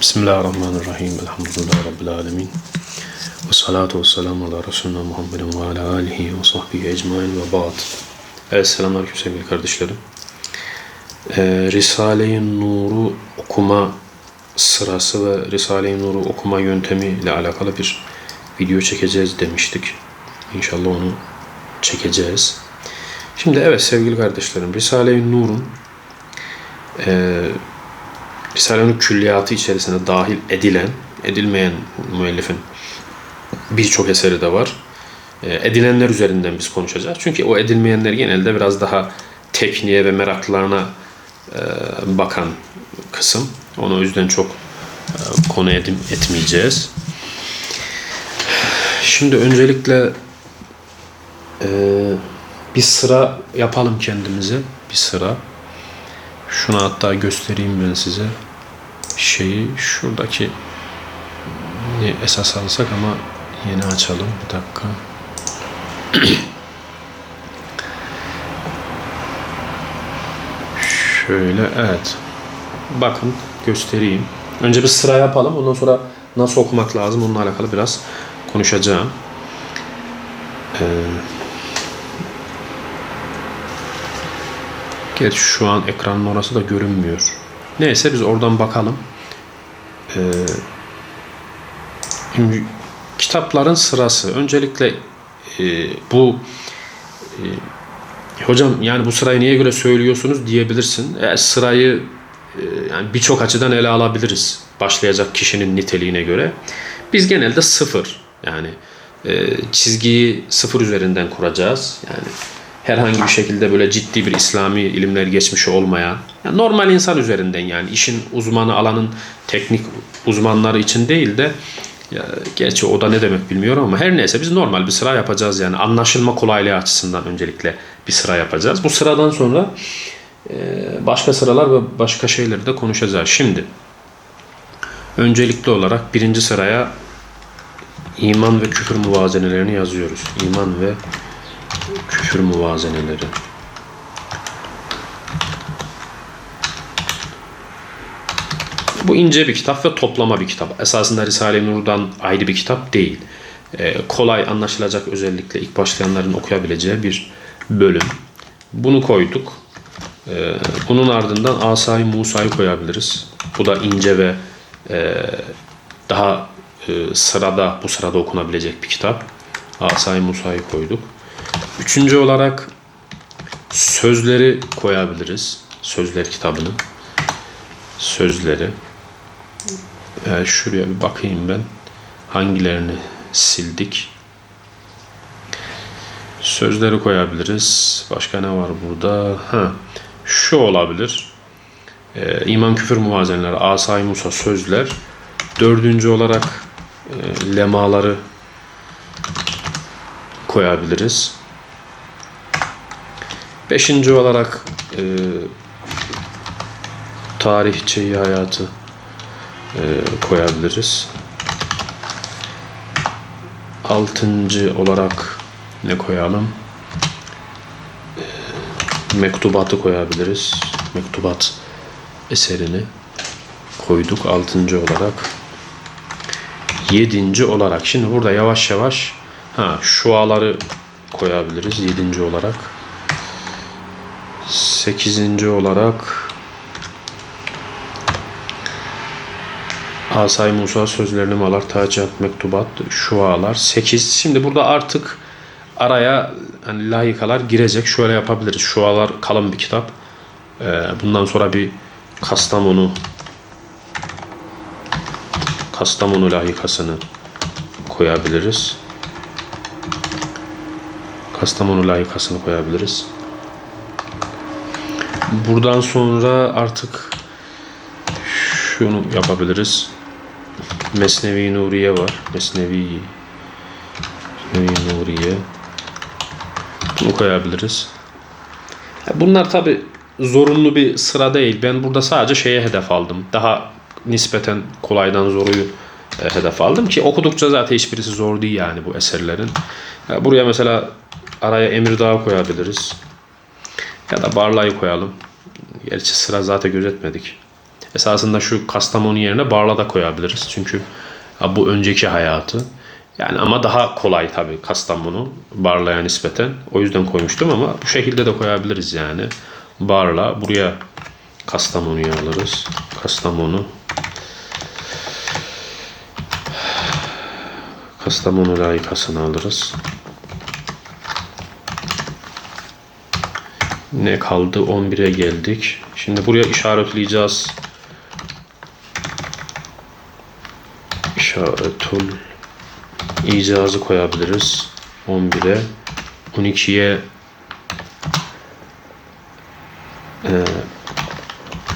Bismillahirrahmanirrahim. Elhamdülillahi Rabbil alemin. Ve salatu ve selamu ala Resulüna Muhammedin ve ala alihi ve sahbihi ecmain ve ba'd. Evet selamünaleyküm sevgili kardeşlerim. Ee, Risale-i Nur'u okuma sırası ve Risale-i Nur'u okuma yöntemi ile alakalı bir video çekeceğiz demiştik. İnşallah onu çekeceğiz. Şimdi evet sevgili kardeşlerim Risale-i Nur'un e, Risale-i külliyatı içerisine dahil edilen, edilmeyen müellifin birçok eseri de var. E, edilenler üzerinden biz konuşacağız. Çünkü o edilmeyenler genelde biraz daha tekniğe ve meraklarına e, bakan kısım. Onu o yüzden çok e, konu edim, etmeyeceğiz. Şimdi öncelikle e, bir sıra yapalım kendimize. Bir sıra. Şunu hatta göstereyim ben size. Şeyi şuradaki esas alsak ama yeni açalım. Bir dakika. Şöyle evet. Bakın göstereyim. Önce bir sıra yapalım. Ondan sonra nasıl okumak lazım onunla alakalı biraz konuşacağım. Ee, Gerçi şu an ekranın orası da görünmüyor. Neyse biz oradan bakalım. Şimdi kitapların sırası. Öncelikle e, bu e, hocam yani bu sırayı niye göre söylüyorsunuz diyebilirsin. E, sırayı e, yani birçok açıdan ele alabiliriz. Başlayacak kişinin niteliğine göre. Biz genelde sıfır yani e, çizgiyi sıfır üzerinden kuracağız. Yani herhangi bir şekilde böyle ciddi bir İslami ilimler geçmişi olmayan, yani normal insan üzerinden yani işin uzmanı alanın teknik uzmanları için değil de ya, gerçi o da ne demek bilmiyorum ama her neyse biz normal bir sıra yapacağız yani anlaşılma kolaylığı açısından öncelikle bir sıra yapacağız. Bu sıradan sonra e, başka sıralar ve başka şeyleri de konuşacağız. Şimdi öncelikli olarak birinci sıraya iman ve küfür muvazenelerini yazıyoruz. İman ve küfür muvazeneleri. Bu ince bir kitap ve toplama bir kitap. Esasında Risale-i Nur'dan ayrı bir kitap değil. Ee, kolay anlaşılacak özellikle ilk başlayanların okuyabileceği bir bölüm. Bunu koyduk. Ee, bunun ardından Asay Musa'yı koyabiliriz. Bu da ince ve e, daha e, sırada bu sırada okunabilecek bir kitap. Asay Musa'yı koyduk. Üçüncü olarak sözleri koyabiliriz. Sözler kitabını. Sözleri. Yani şuraya bir bakayım ben. Hangilerini sildik? Sözleri koyabiliriz. Başka ne var burada? Ha, şu olabilir. Ee, İman küfür muvazeneleri, Asay Musa sözler. Dördüncü olarak e, lemaları koyabiliriz. Beşinci olarak e, tarihçeyi hayatı e, koyabiliriz. Altıncı olarak ne koyalım? E, mektubatı koyabiliriz. Mektubat eserini koyduk altıncı olarak. Yedinci olarak. Şimdi burada yavaş yavaş ha şuaları koyabiliriz yedinci olarak. Sekizinci olarak Asay Musa sözlerini malar, tacihat, mektubat, şualar. Sekiz. Şimdi burada artık araya hani layıkalar girecek. Şöyle yapabiliriz. Şualar kalın bir kitap. Ee, bundan sonra bir Kastamonu Kastamonu layıkasını koyabiliriz. Kastamonu layıkasını koyabiliriz. Buradan sonra artık şunu yapabiliriz. Mesnevi Nuriye var. Mesnevi Mesnevi Nuriye. Bunu koyabiliriz. Bunlar tabi zorunlu bir sıra değil. Ben burada sadece şeye hedef aldım. Daha nispeten kolaydan zoruyu e, hedef aldım ki okudukça zaten hiçbirisi zor değil yani bu eserlerin. Buraya mesela araya Emirdağ koyabiliriz. Ya da Barla'yı koyalım. Gerçi sıra zaten gözetmedik. Esasında şu Kastamonu yerine Barla da koyabiliriz. Çünkü ha, bu önceki hayatı. Yani ama daha kolay tabii Kastamonu Barla'ya nispeten. O yüzden koymuştum ama bu şekilde de koyabiliriz yani. Barla buraya Kastamonu'yu alırız. Kastamonu. Kastamonu layıkasını alırız. Ne kaldı? 11'e geldik. Şimdi buraya işaretleyeceğiz. İşaretul icazı koyabiliriz. 11'e 12'ye e,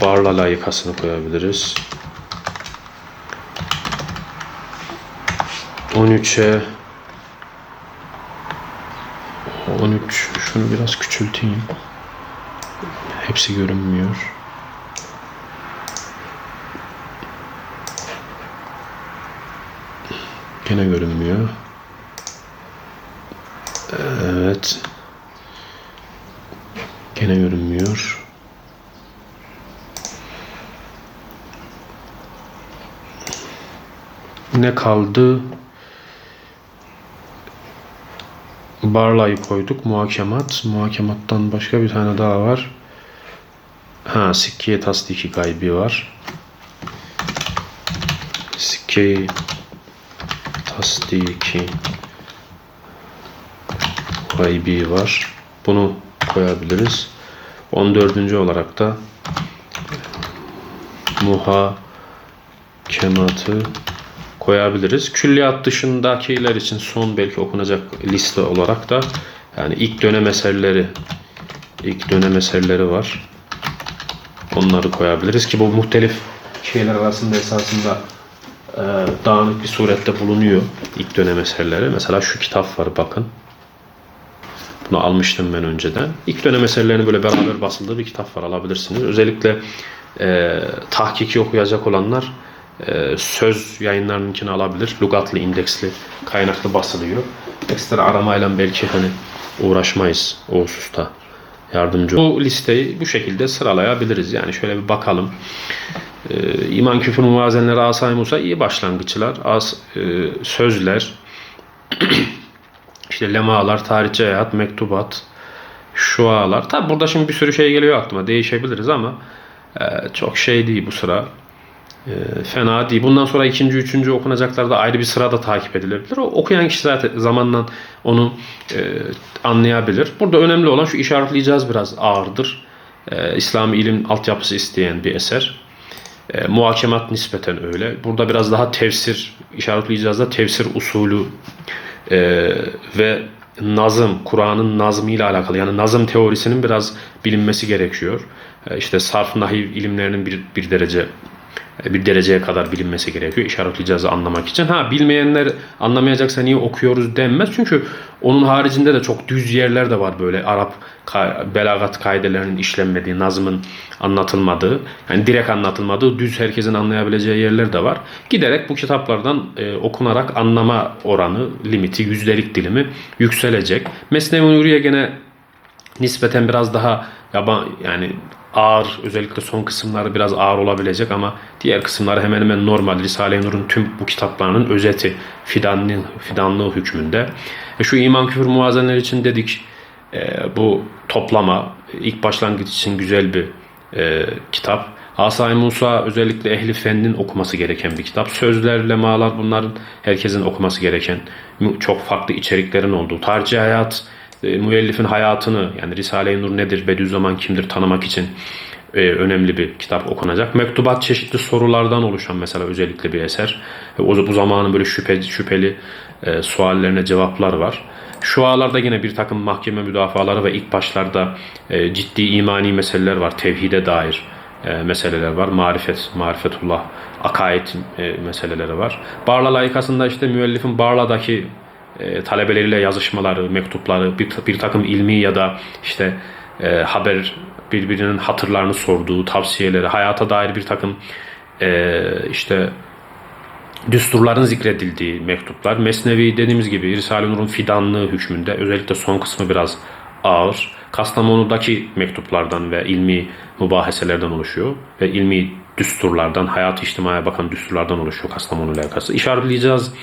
barla layıkasını koyabiliriz. 13'e 13 şunu biraz küçülteyim. Hepsi görünmüyor. Gene görünmüyor. Evet. Gene görünmüyor. Ne kaldı? Barla'yı koyduk. Muhakemat. Muhakemattan başka bir tane daha var. Ha, Sikkiye tasdiki gaybi var. Sikkiye tasdiki gaybi var. Bunu koyabiliriz. 14. olarak da muhakematı koyabiliriz. Külliyat dışındakiler için son belki okunacak liste olarak da yani ilk dönem eserleri ilk dönem eserleri var. Onları koyabiliriz ki bu muhtelif şeyler arasında esasında e, dağınık bir surette bulunuyor ilk dönem eserleri. Mesela şu kitap var bakın. Bunu almıştım ben önceden. İlk dönem eserlerinin böyle beraber basıldığı bir kitap var alabilirsiniz. Özellikle e, tahkiki okuyacak olanlar e, söz yayınlarınınkini alabilir. Lugatlı, indeksli, kaynaklı basılıyor. Ekstra aramayla belki hani uğraşmayız o hususta yardımcı. Bu listeyi bu şekilde sıralayabiliriz. Yani şöyle bir bakalım. Ee, İman küfür muvazenleri Asay Musa iyi başlangıçlar. As, e, sözler, işte lemalar, tarihçi hayat, mektubat, şualar. Tabi burada şimdi bir sürü şey geliyor aklıma. Değişebiliriz ama e, çok şey değil bu sıra. E, fena değil. Bundan sonra ikinci, üçüncü okunacaklar da ayrı bir sırada takip edilebilir. O okuyan kişi zaten zamanla onu e, anlayabilir. Burada önemli olan şu işaretleyeceğiz biraz ağırdır. E, İslami ilim altyapısı isteyen bir eser. E, muhakemat nispeten öyle. Burada biraz daha tefsir işaretleyeceğiz da tefsir usulü e, ve nazım, Kur'an'ın nazmıyla alakalı yani nazım teorisinin biraz bilinmesi gerekiyor. E, işte sarf nahiv ilimlerinin bir, bir derece bir dereceye kadar bilinmesi gerekiyor işaretleyeceğiz anlamak için. Ha bilmeyenler anlamayacaksa niye okuyoruz denmez. Çünkü onun haricinde de çok düz yerler de var böyle Arap belagat kaidelerinin işlenmediği, nazımın anlatılmadığı, yani direkt anlatılmadığı, düz herkesin anlayabileceği yerler de var. Giderek bu kitaplardan e, okunarak anlama oranı, limiti, yüzdelik dilimi yükselecek. Mesnevi Nuriye gene nispeten biraz daha yaban yani ağır özellikle son kısımları biraz ağır olabilecek ama diğer kısımları hemen hemen normal. Risale-i Nur'un tüm bu kitaplarının özeti fidanlı, fidanlığı hükmünde. E şu iman küfür muazeneleri için dedik e, bu toplama ilk başlangıç için güzel bir e, kitap. Asay Musa özellikle ehli fennin okuması gereken bir kitap. Sözler, lemalar bunların herkesin okuması gereken çok farklı içeriklerin olduğu. Tarihçi hayat, e, müellifin hayatını yani Risale-i Nur nedir, Bediüzzaman kimdir tanımak için e, önemli bir kitap okunacak. Mektubat çeşitli sorulardan oluşan mesela özellikle bir eser. E, o bu zamanın böyle şüphe, şüpheli e, suallerine cevaplar var. Şu ağlarda yine bir takım mahkeme müdafaları ve ilk başlarda e, ciddi imani meseleler var. Tevhide dair e, meseleler var. Marifet, marifetullah, akaid e, meseleleri var. Barla layıkasında işte müellifin Barla'daki e, talebeleriyle yazışmaları, mektupları, bir, bir takım ilmi ya da işte e, haber birbirinin hatırlarını sorduğu, tavsiyeleri, hayata dair bir takım e, işte düsturların zikredildiği mektuplar. Mesnevi dediğimiz gibi Risale-i Nur'un fidanlığı hükmünde özellikle son kısmı biraz ağır. Kastamonu'daki mektuplardan ve ilmi mübaheselerden oluşuyor ve ilmi düsturlardan, hayat içtimaya bakan düsturlardan oluşuyor Kastamonu lakası. İşaretleyeceğiz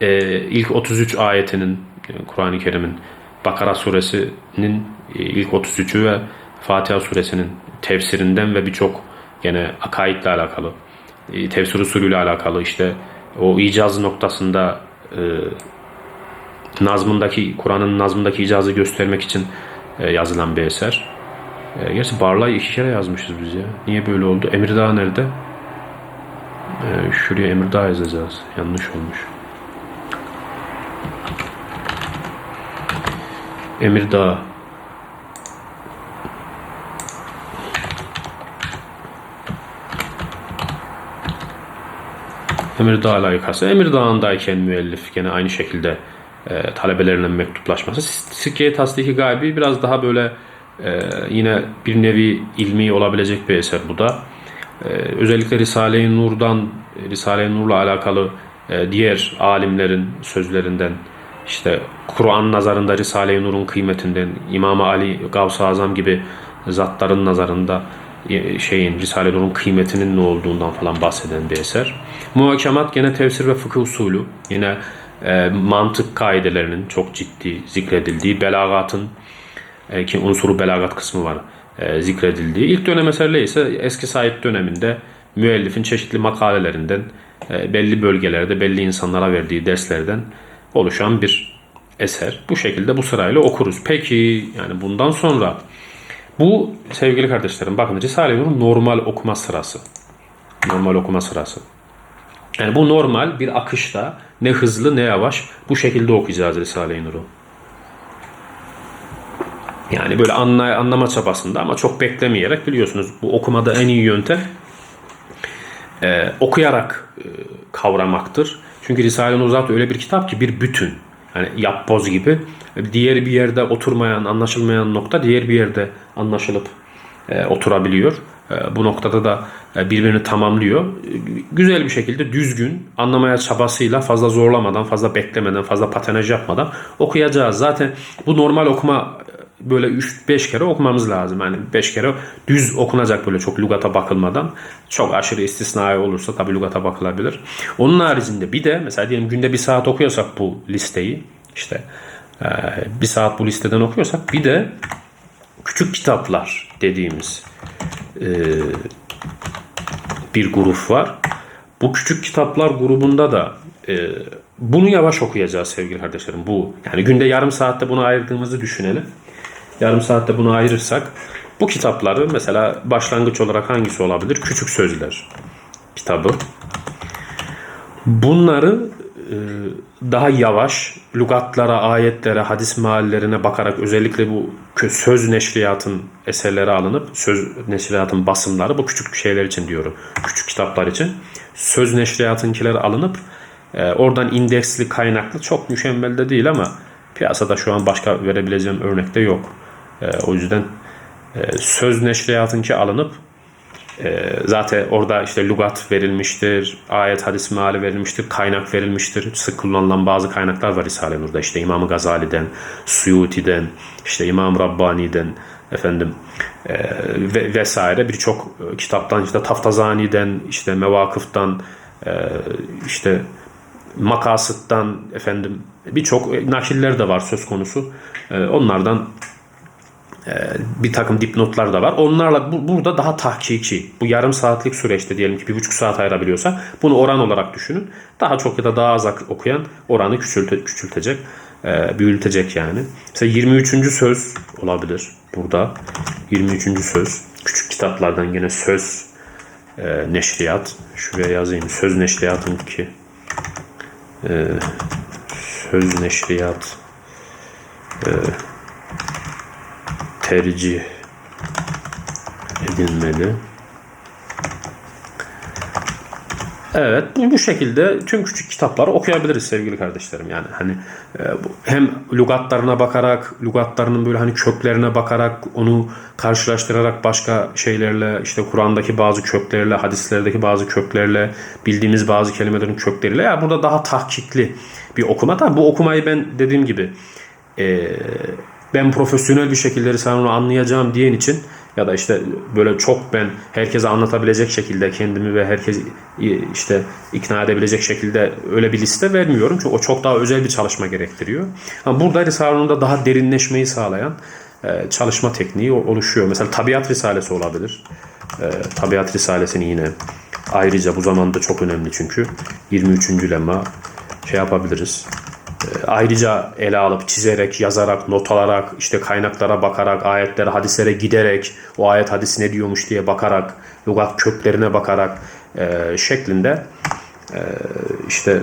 e, ilk 33 ayetinin Kur'an-ı Kerim'in Bakara suresinin e, ilk 33'ü ve Fatiha suresinin tefsirinden ve birçok gene akaidle alakalı, e, tefsir usulüyle alakalı işte o icaz noktasında e, nazmındaki Kur'an'ın nazmındaki icazı göstermek için e, yazılan bir eser. E, gerçi Barla'yı iki kere yazmışız biz ya. Niye böyle oldu? Emirdağ nerede? E, şuraya Emirdağ yazacağız. Yanlış olmuş. Emirdağ. Emirdağ layıkası. Emirdağ'ındayken müellif gene aynı şekilde e, talebelerine mektuplaşması. Sikke tasdiki gaybi biraz daha böyle e, yine bir nevi ilmi olabilecek bir eser bu da. E, özellikle Risale-i Nur'dan, Risale-i Nur'la alakalı e, diğer alimlerin sözlerinden işte Kur'an nazarında Risale-i Nur'un kıymetinden, İmam Ali, Gavs-ı Azam gibi zatların nazarında e, şeyin Risale-i Nur'un kıymetinin ne olduğundan falan bahseden bir eser. Muhakemat gene tefsir ve fıkıh usulü. Yine e, mantık kaidelerinin çok ciddi zikredildiği, belagatın e, ki unsuru belagat kısmı var e, zikredildiği. İlk dönem eserleri ise eski Said döneminde müellifin çeşitli makalelerinden, e, belli bölgelerde belli insanlara verdiği derslerden oluşan bir eser. Bu şekilde bu sırayla okuruz. Peki yani bundan sonra bu sevgili kardeşlerim bakın Risale-i Nur'un normal okuma sırası. Normal okuma sırası. Yani bu normal bir akışta ne hızlı ne yavaş bu şekilde okuyacağız Risale-i Nur'u. Yani böyle anlay anlama çabasında ama çok beklemeyerek biliyorsunuz bu okumada en iyi yöntem e, okuyarak e, kavramaktır. Çünkü Risale-i Nur zaten öyle bir kitap ki bir bütün. Yani yapboz gibi. Diğer bir yerde oturmayan, anlaşılmayan nokta diğer bir yerde anlaşılıp e, oturabiliyor. E, bu noktada da e, birbirini tamamlıyor. E, güzel bir şekilde düzgün, anlamaya çabasıyla fazla zorlamadan, fazla beklemeden, fazla patenaj yapmadan okuyacağız. Zaten bu normal okuma böyle 3-5 kere okumamız lazım. Yani 5 kere düz okunacak böyle çok lugata bakılmadan. Çok aşırı istisnai olursa tabii lugata bakılabilir. Onun haricinde bir de mesela diyelim günde bir saat okuyorsak bu listeyi işte bir saat bu listeden okuyorsak bir de küçük kitaplar dediğimiz bir grup var. Bu küçük kitaplar grubunda da bunu yavaş okuyacağız sevgili kardeşlerim. Bu yani günde yarım saatte bunu ayırdığımızı düşünelim yarım saatte bunu ayırırsak bu kitapları mesela başlangıç olarak hangisi olabilir? Küçük Sözler kitabı. Bunları e, daha yavaş lügatlara, ayetlere, hadis meallerine bakarak özellikle bu söz neşriyatın eserleri alınıp söz neşriyatın basımları bu küçük şeyler için diyorum. Küçük kitaplar için söz neşriyatınkileri alınıp e, oradan indeksli kaynaklı çok mükemmel de değil ama piyasada şu an başka verebileceğim örnek de yok. E, o yüzden e, söz neşriyatınki alınıp e, zaten orada işte lugat verilmiştir, ayet hadis meali verilmiştir, kaynak verilmiştir. Sık kullanılan bazı kaynaklar var Risale-i Nur'da. İşte İmam Gazali'den, Suyuti'den, işte İmam Rabbani'den, efendim e, ve, vesaire birçok e, kitaptan işte Taftazani'den, işte Mevakıf'tan, e, işte Makasıt'tan efendim birçok nakiller de var söz konusu. E, onlardan bir takım dipnotlar da var. Onlarla bu, burada daha tahkiki. Bu yarım saatlik süreçte diyelim ki bir buçuk saat ayırabiliyorsa bunu oran olarak düşünün. Daha çok ya da daha az okuyan oranı küçülte, küçültecek. E, büyütecek yani. Mesela 23. söz olabilir burada. 23. söz. Küçük kitaplardan yine söz e, neşriyat. Şuraya yazayım. Söz neşriyatın ki e, söz neşriyat e, tercih edilmeli. Evet bu şekilde tüm küçük kitapları okuyabiliriz sevgili kardeşlerim. Yani hani e, hem lügatlarına bakarak, lügatlarının böyle hani köklerine bakarak, onu karşılaştırarak başka şeylerle, işte Kur'an'daki bazı köklerle, hadislerdeki bazı köklerle, bildiğimiz bazı kelimelerin kökleriyle. Ya yani burada daha tahkikli bir okuma. Tabi bu okumayı ben dediğim gibi e, ben profesyonel bir şekilde Risale-i anlayacağım diyen için ya da işte böyle çok ben herkese anlatabilecek şekilde kendimi ve herkes işte ikna edebilecek şekilde öyle bir liste vermiyorum. Çünkü o çok daha özel bir çalışma gerektiriyor. Ama burada Risale'nin daha derinleşmeyi sağlayan e, çalışma tekniği oluşuyor. Mesela tabiat risalesi olabilir. E, tabiat risalesini yine ayrıca bu zamanda çok önemli çünkü 23. lema şey yapabiliriz. Ayrıca ele alıp çizerek, yazarak, not alarak, işte kaynaklara bakarak, ayetlere, hadislere giderek, o ayet hadis ne diyormuş diye bakarak, lügat köklerine bakarak e, şeklinde e, işte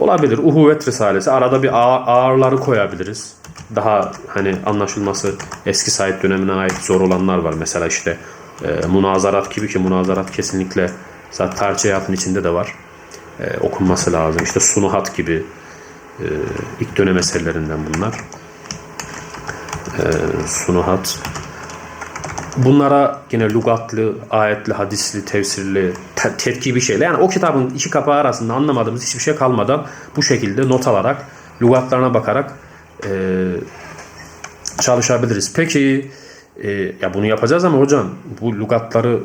olabilir. Uhuvvet Risalesi. Arada bir ağ, ağırları koyabiliriz. Daha hani anlaşılması eski sahip dönemine ait zor olanlar var. Mesela işte e, munazarat gibi ki munazarat kesinlikle zaten tarih hayatın içinde de var. E, okunması lazım. İşte sunuhat gibi e, ilk dönem eserlerinden bunlar. E, sunuhat. Bunlara yine lugatlı, ayetli, hadisli, tefsirli, te- terkibi şeyler. Yani o kitabın iki kapağı arasında anlamadığımız hiçbir şey kalmadan bu şekilde not alarak, lugatlarına bakarak e, çalışabiliriz. Peki e, ya bunu yapacağız ama hocam bu lugatları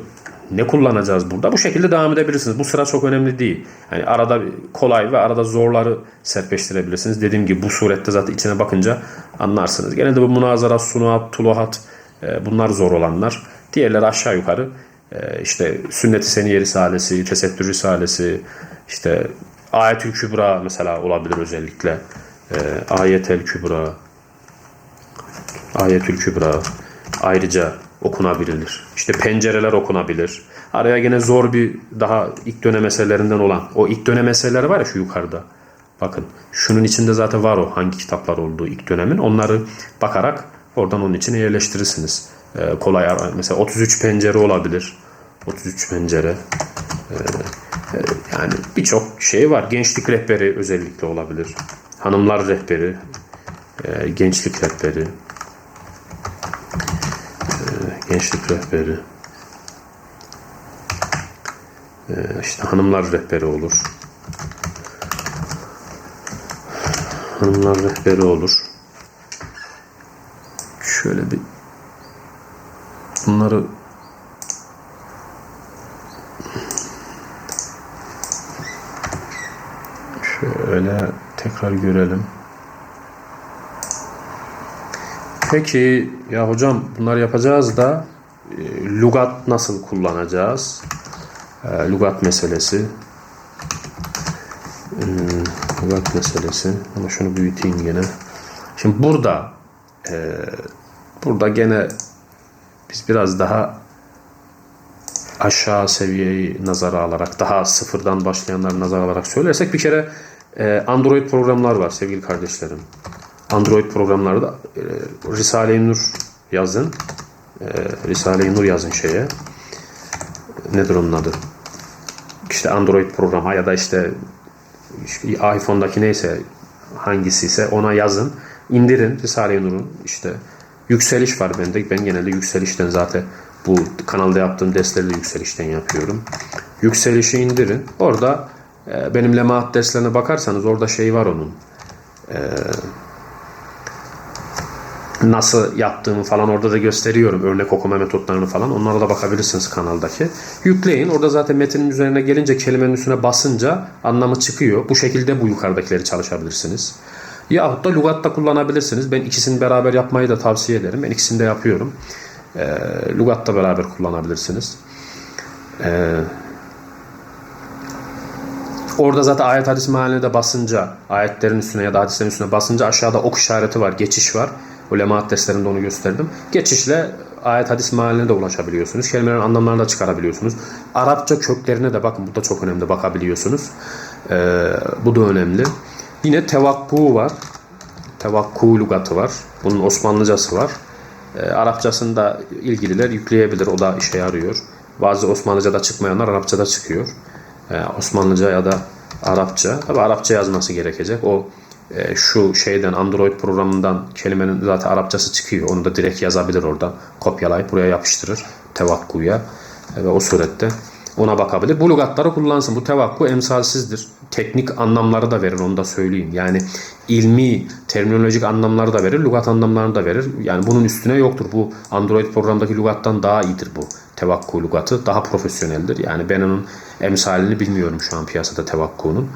ne kullanacağız burada? Bu şekilde devam edebilirsiniz. Bu sıra çok önemli değil. Yani arada kolay ve arada zorları serpleştirebilirsiniz. Dediğim gibi bu surette zaten içine bakınca anlarsınız. Genelde bu münazara, sunuat, tuluhat e, bunlar zor olanlar. Diğerleri aşağı yukarı e, işte Sünnet-i Seniye Risalesi, Tesettür Risalesi, işte Ayetül Kübra mesela olabilir özellikle. E, Ayetel Kübra, Ayetül Kübra ayrıca okunabilir. İşte pencereler okunabilir. Araya gene zor bir daha ilk dönem eserlerinden olan o ilk dönem eserleri var ya şu yukarıda. Bakın şunun içinde zaten var o hangi kitaplar olduğu ilk dönemin. Onları bakarak oradan onun içine yerleştirirsiniz. Ee, kolay mesela 33 pencere olabilir. 33 pencere. Ee, e, yani birçok şey var. Gençlik rehberi özellikle olabilir. Hanımlar rehberi, e, gençlik rehberi, gençlik rehberi, Ee, işte hanımlar rehberi olur. Hanımlar rehberi olur. Şöyle bir bunları şöyle tekrar görelim. Peki ya hocam bunlar yapacağız da e, lugat nasıl kullanacağız? E, lugat meselesi. Hmm, lugat meselesi. Ama şunu büyüteyim gene. Şimdi burada e, burada gene biz biraz daha aşağı seviyeyi nazara alarak daha sıfırdan başlayanları nazara alarak söylersek bir kere e, Android programlar var sevgili kardeşlerim. Android programlarda e, Risale-i Nur yazın. E, Risale-i Nur yazın şeye. Nedir onun adı? İşte Android programa ya da işte iPhone'daki neyse hangisi ise ona yazın. indirin Risale-i Nur'un işte yükseliş var bende. Ben genelde yükselişten zaten bu kanalda yaptığım dersleri de yükselişten yapıyorum. Yükselişi indirin. Orada e, benim lemaat derslerine bakarsanız orada şey var onun. E, nasıl yaptığımı falan orada da gösteriyorum. Örnek okuma metotlarını falan. Onlara da bakabilirsiniz kanaldaki. Yükleyin. Orada zaten metinin üzerine gelince kelimenin üstüne basınca anlamı çıkıyor. Bu şekilde bu yukarıdakileri çalışabilirsiniz. Yahut da lügatta kullanabilirsiniz. Ben ikisini beraber yapmayı da tavsiye ederim. Ben ikisini de yapıyorum. E, lügatta beraber kullanabilirsiniz. E, Orada zaten ayet hadis mahalline de basınca, ayetlerin üstüne ya da hadislerin üstüne basınca aşağıda ok işareti var, geçiş var. Ulema derslerinde onu gösterdim. Geçişle ayet hadis mahalline de ulaşabiliyorsunuz. Kelimelerin anlamlarını da çıkarabiliyorsunuz. Arapça köklerine de bakın bu da çok önemli bakabiliyorsunuz. Ee, bu da önemli. Yine tevakku var. Tevakku lugatı var. Bunun Osmanlıcası var. Ee, Arapçasında ilgililer yükleyebilir. O da işe yarıyor. Bazı Osmanlıca'da çıkmayanlar Arapçada çıkıyor. Ee, Osmanlıca ya da Arapça. Tabi Arapça yazması gerekecek. O e, şu şeyden Android programından kelimenin zaten Arapçası çıkıyor. Onu da direkt yazabilir orada. Kopyalayıp buraya yapıştırır. Tevakkuya. E, ve o surette ona bakabilir. Bu lügatları kullansın. Bu tevakku emsalsizdir. Teknik anlamları da verir onu da söyleyeyim. Yani ilmi, terminolojik anlamları da verir, lügat anlamlarını da verir. Yani bunun üstüne yoktur. Bu Android programdaki lügattan daha iyidir bu tevakku lügatı. Daha profesyoneldir. Yani ben onun emsalini bilmiyorum şu an piyasada tevakkunun.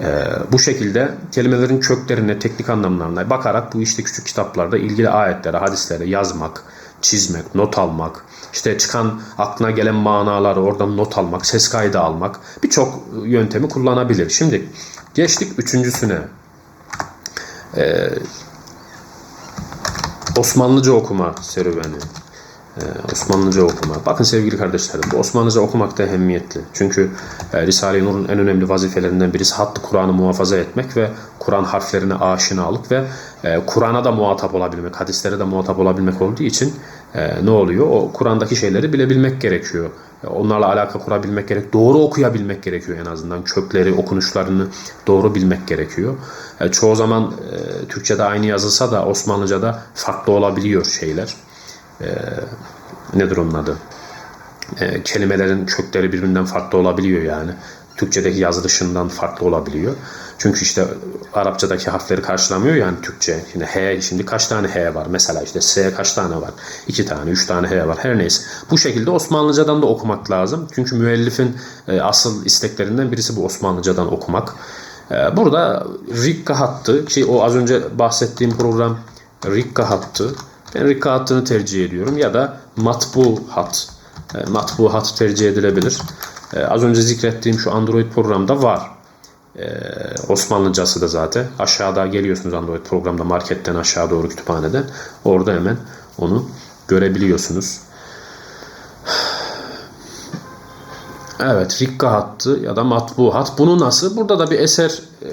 Ee, bu şekilde kelimelerin köklerine, teknik anlamlarına bakarak bu işte küçük kitaplarda ilgili ayetlere, hadislere yazmak, çizmek, not almak, işte çıkan aklına gelen manaları oradan not almak, ses kaydı almak birçok yöntemi kullanabilir. Şimdi geçtik üçüncüsüne. Ee, Osmanlıca okuma serüveni. Ee, Osmanlıca okuma. Bakın sevgili kardeşlerim bu Osmanlıca okumak da ehemmiyetli. Çünkü e, Risale-i Nur'un en önemli vazifelerinden birisi hattı Kur'an'ı muhafaza etmek ve Kur'an harflerine aşinalık ve e, Kur'an'a da muhatap olabilmek, hadislere de muhatap olabilmek olduğu için e, ne oluyor? O Kur'an'daki şeyleri bilebilmek gerekiyor. Onlarla alaka kurabilmek gerek, doğru okuyabilmek gerekiyor en azından. Kökleri, okunuşlarını doğru bilmek gerekiyor. Çoğu zaman Türkçe'de aynı yazılsa da Osmanlıca'da farklı olabiliyor şeyler nedir onun adı? E, kelimelerin kökleri birbirinden farklı olabiliyor yani. Türkçedeki yazılışından farklı olabiliyor. Çünkü işte Arapçadaki harfleri karşılamıyor yani Türkçe. Şimdi H şimdi kaç tane H var? Mesela işte S kaç tane var? İki tane, üç tane H var. Her neyse. Bu şekilde Osmanlıcadan da okumak lazım. Çünkü müellifin e, asıl isteklerinden birisi bu Osmanlıcadan okumak. E, burada Rikka hattı ki o az önce bahsettiğim program Rikka hattı ben Rikka hattını tercih ediyorum ya da matbu hat. E, matbu hat tercih edilebilir. E, az önce zikrettiğim şu Android programda var. E, Osmanlıcası da zaten. Aşağıda geliyorsunuz Android programda marketten aşağı doğru kütüphaneden. Orada hemen onu görebiliyorsunuz. Evet, Rikka hattı ya da matbu hat. Bunu nasıl? Burada da bir eser e,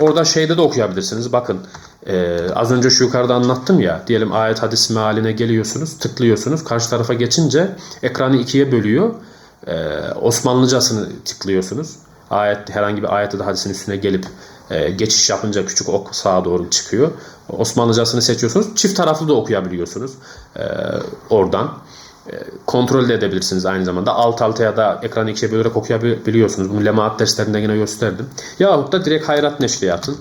orada şeyde de okuyabilirsiniz. Bakın e, az önce şu yukarıda anlattım ya. Diyelim ayet hadis mealine geliyorsunuz, tıklıyorsunuz. Karşı tarafa geçince ekranı ikiye bölüyor. E, Osmanlıcasını tıklıyorsunuz. Ayet herhangi bir ayet ya da hadisin üstüne gelip geçiş yapınca küçük ok sağa doğru çıkıyor. Osmanlıcasını seçiyorsunuz. Çift taraflı da okuyabiliyorsunuz. E, oradan kontrol de edebilirsiniz aynı zamanda. Alt alta ya da ekranı ikiye bölerek okuyabiliyorsunuz. Bunu lemaat derslerinde yine gösterdim. Yahut da direkt Hayrat Neşriyat'ın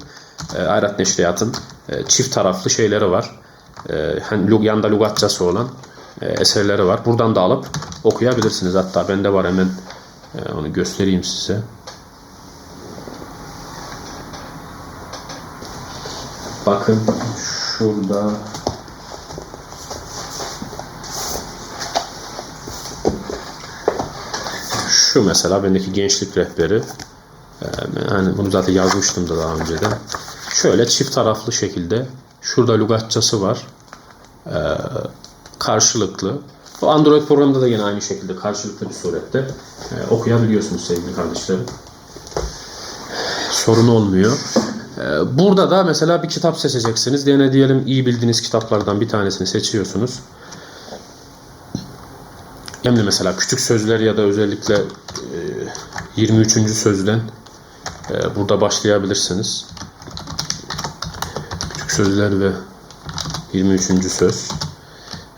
e, Hayrat Neşriyat'ın e, çift taraflı şeyleri var. Hani yanında lugatçası olan eserleri var. Buradan da alıp okuyabilirsiniz. Hatta bende var hemen onu göstereyim size. Bakın şurada Şu mesela bendeki gençlik rehberi. Yani bunu zaten yazmıştım da daha önceden. Şöyle çift taraflı şekilde şurada lügatçası var. Ee, karşılıklı. Bu Android programında da yine aynı şekilde karşılıklı bir surette e, okuyabiliyorsunuz sevgili kardeşlerim. Sorun olmuyor. Ee, burada da mesela bir kitap seçeceksiniz. Yine diyelim iyi bildiğiniz kitaplardan bir tanesini seçiyorsunuz. De mesela küçük sözler ya da özellikle 23. E, sözden e, burada başlayabilirsiniz. Küçük sözler ve 23. söz.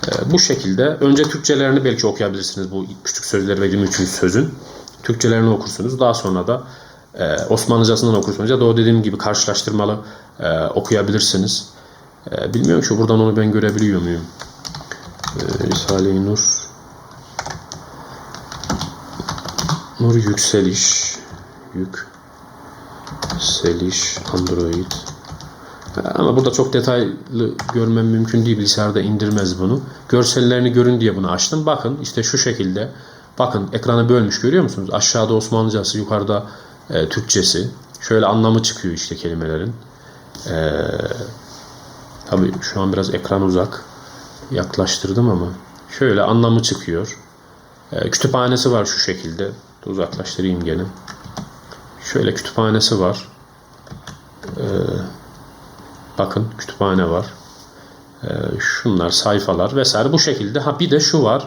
E, bu şekilde önce Türkçelerini belki okuyabilirsiniz bu küçük sözler ve 23. sözün. Türkçelerini okursunuz. Daha sonra da Osmanlıcasından okursunuz. Ya da o dediğim gibi karşılaştırmalı okuyabilirsiniz. Bilmiyorum şu buradan onu ben görebiliyor muyum? Risale-i Nur Nur yükseliş yük yükseliş Android ama burada çok detaylı görmem mümkün değil. Bilgisayarda indirmez bunu. Görsellerini görün diye bunu açtım. Bakın işte şu şekilde. Bakın ekranı bölmüş görüyor musunuz? Aşağıda Osmanlıcası, yukarıda e, Türkçesi. Şöyle anlamı çıkıyor işte kelimelerin. E, tabii şu an biraz ekran uzak. Yaklaştırdım ama. Şöyle anlamı çıkıyor. E, kütüphanesi var şu şekilde uzaklaştırayım gene. Şöyle kütüphanesi var. Ee, bakın kütüphane var. Ee, şunlar sayfalar vesaire bu şekilde. Ha bir de şu var.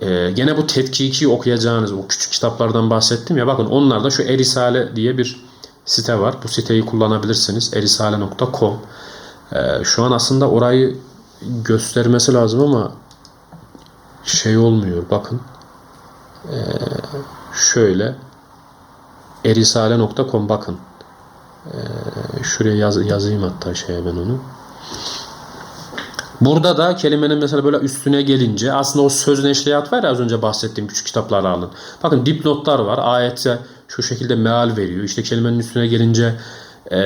Ee, gene bu tetkiki okuyacağınız o küçük kitaplardan bahsettim ya bakın onlarda şu Erisale diye bir site var. Bu siteyi kullanabilirsiniz. erisale.com ee, Şu an aslında orayı göstermesi lazım ama şey olmuyor bakın. Ee, şöyle erisale.com bakın. Ee, şuraya yaz, yazayım hatta şeye ben onu. Burada da kelimenin mesela böyle üstüne gelince aslında o söz neşriyat var ya az önce bahsettiğim küçük kitapları alın. Bakın dipnotlar var. Ayette şu şekilde meal veriyor. İşte kelimenin üstüne gelince e,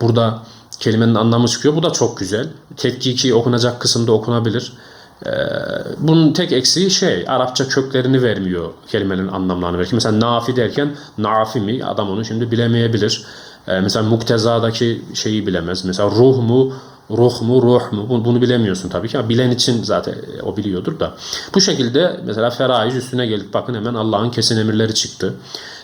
burada kelimenin anlamı çıkıyor. Bu da çok güzel. Tetkiki okunacak kısımda okunabilir. E, bunun tek eksiği şey Arapça köklerini vermiyor kelimenin anlamlarını veriyor. Mesela nafi derken nafi mi adam onu şimdi bilemeyebilir. E, mesela muktezadaki şeyi bilemez. Mesela ruh mu ruh mu ruh mu bunu, bilemiyorsun tabii ki ama bilen için zaten e, o biliyordur da. Bu şekilde mesela feraiz üstüne gelip bakın hemen Allah'ın kesin emirleri çıktı.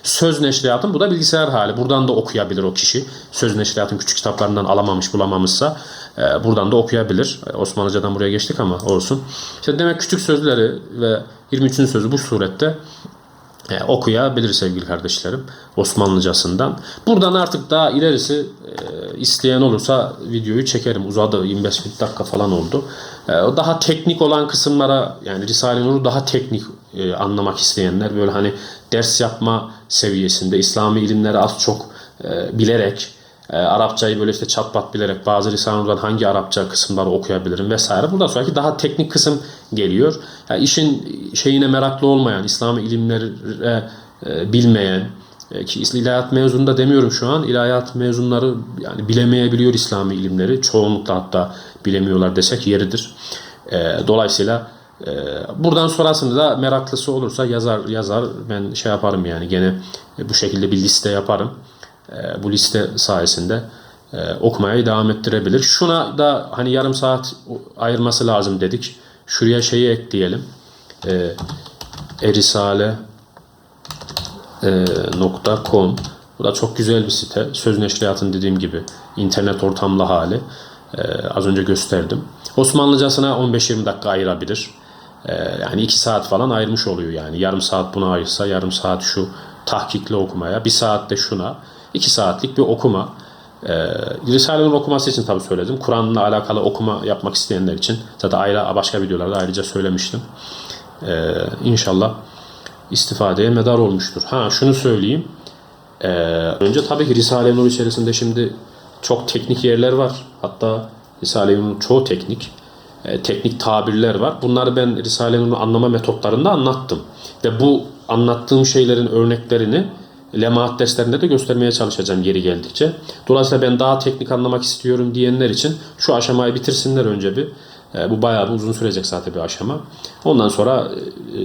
Söz neşriyatın bu da bilgisayar hali. Buradan da okuyabilir o kişi. Söz neşriyatın küçük kitaplarından alamamış bulamamışsa e, buradan da okuyabilir. E, Osmanlıcadan buraya geçtik ama olsun. İşte demek küçük sözleri ve 23. sözü bu surette e, okuyabilir sevgili kardeşlerim Osmanlıcasından. Buradan artık daha ilerisi e, isteyen olursa videoyu çekerim. Uzadı 25 dakika falan oldu. E, daha teknik olan kısımlara yani Risale-i Nur'u daha teknik e, anlamak isteyenler böyle hani ders yapma seviyesinde İslami ilimleri az çok e, bilerek e, Arapçayı böyle işte çat pat bilerek bazı Risale-i hangi Arapça kısımları okuyabilirim vesaire. Buradan sonraki daha teknik kısım geliyor. Yani işin şeyine meraklı olmayan, İslami ilimleri bilmeyen ki ilahiyat mezununda demiyorum şu an. İlahiyat mezunları yani bilemeyebiliyor İslami ilimleri. Çoğunlukla hatta bilemiyorlar desek yeridir. E, dolayısıyla e, buradan sonrasında da meraklısı olursa yazar yazar ben şey yaparım yani gene bu şekilde bir liste yaparım. E, bu liste sayesinde e, okumaya devam ettirebilir. Şuna da hani yarım saat ayırması lazım dedik. Şuraya şeyi ekleyelim. E, erisale e, .com Bu da çok güzel bir site. Söz neşriyatın dediğim gibi internet ortamlı hali. E, az önce gösterdim. Osmanlıcasına 15-20 dakika ayırabilir. E, yani 2 saat falan ayırmış oluyor yani. Yarım saat buna ayırsa, yarım saat şu tahkikli okumaya, bir saat de şuna. 2 saatlik bir okuma. E, Risale'nin okuması için tabii söyledim. Kur'an'la alakalı okuma yapmak isteyenler için zaten ayrı başka videolarda ayrıca söylemiştim. E, inşallah istifadeye medar olmuştur. Ha şunu söyleyeyim. Ee, önce tabii ki Risale-i Nur içerisinde şimdi çok teknik yerler var. Hatta Risale-i Nur'un çoğu teknik. Ee, teknik tabirler var. Bunları ben Risale-i Nur'un anlama metotlarında anlattım. Ve bu anlattığım şeylerin örneklerini lemaat derslerinde de göstermeye çalışacağım yeri geldikçe. Dolayısıyla ben daha teknik anlamak istiyorum diyenler için şu aşamayı bitirsinler önce bir. E, bu bayağı bir uzun sürecek zaten bir aşama. Ondan sonra e,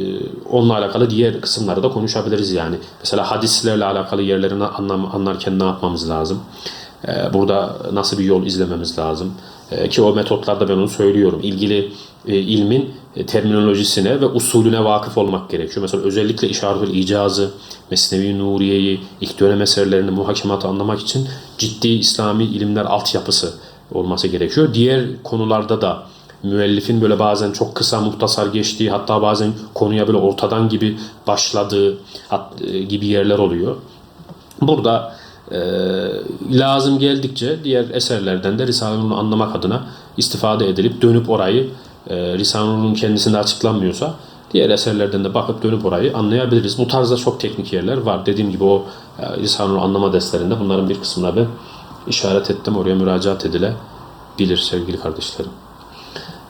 onunla alakalı diğer kısımları da konuşabiliriz yani. Mesela hadislerle alakalı yerlerini anlam, anlarken ne yapmamız lazım? E, burada nasıl bir yol izlememiz lazım? Ki o metotlarda ben onu söylüyorum. İlgili ilmin terminolojisine ve usulüne vakıf olmak gerekiyor. Mesela özellikle işaretül icazı, Mesnevi Nuriye'yi, ilk dönem eserlerini, muhakematı anlamak için ciddi İslami ilimler altyapısı olması gerekiyor. Diğer konularda da müellifin böyle bazen çok kısa muhtasar geçtiği hatta bazen konuya böyle ortadan gibi başladığı e, gibi yerler oluyor. Burada e, lazım geldikçe diğer eserlerden de Risale-i anlamak adına istifade edilip dönüp orayı e, Risale-i kendisinde açıklanmıyorsa diğer eserlerden de bakıp dönüp orayı anlayabiliriz. Bu tarzda çok teknik yerler var. Dediğim gibi o e, Risale-i anlama derslerinde bunların bir kısmına ben işaret ettim. Oraya müracaat edilebilir sevgili kardeşlerim.